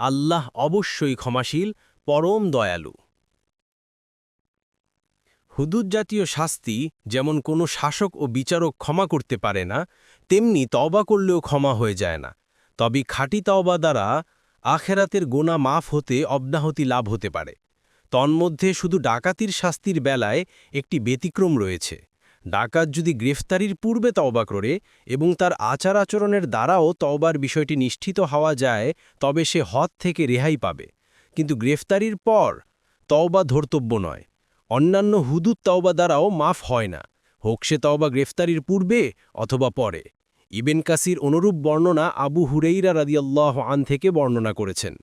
আল্লাহ অবশ্যই ক্ষমাশীল, পরম দয়ালু। হুদুদ জাতীয় শাস্তি যেমন কোনো শাসক ও বিচারক ক্ষমা করতে পারে না, তেমনি তওবা করলেও ক্ষমা হয়ে যায় না। তবে খাঁটি তওবা দ্বারা আখেরাতের গোনা মাফ হতে অব্যাহতি লাভ হতে পারে। তন্মধ্যে শুধু ডাকাতির শাস্তির বেলায় একটি ব্যতিক্রম রয়েছে। ডাকাত যদি গ্রেফতারির পূর্বে তওবা করে এবং তার আচার আচরণের দ্বারাও তওবার বিষয়টি নিশ্চিত হওয়া যায়, তবে সে হদ থেকে রেহাই পাবে। কিন্তু গ্রেফতারির পর তওবা ধর্তব্য নয়। অন্যান্য হুদুদ তওবা দ্বারাও মাফ হয় না। হোক সে তওবা গ্রেফতারির পূর্বে অথবা পরে। ইবেন কাসির অনুরূপ বর্ণনা আবু হুরেইরা রাদিয়াল্লাহ আন থেকে বর্ণনা করেছেন।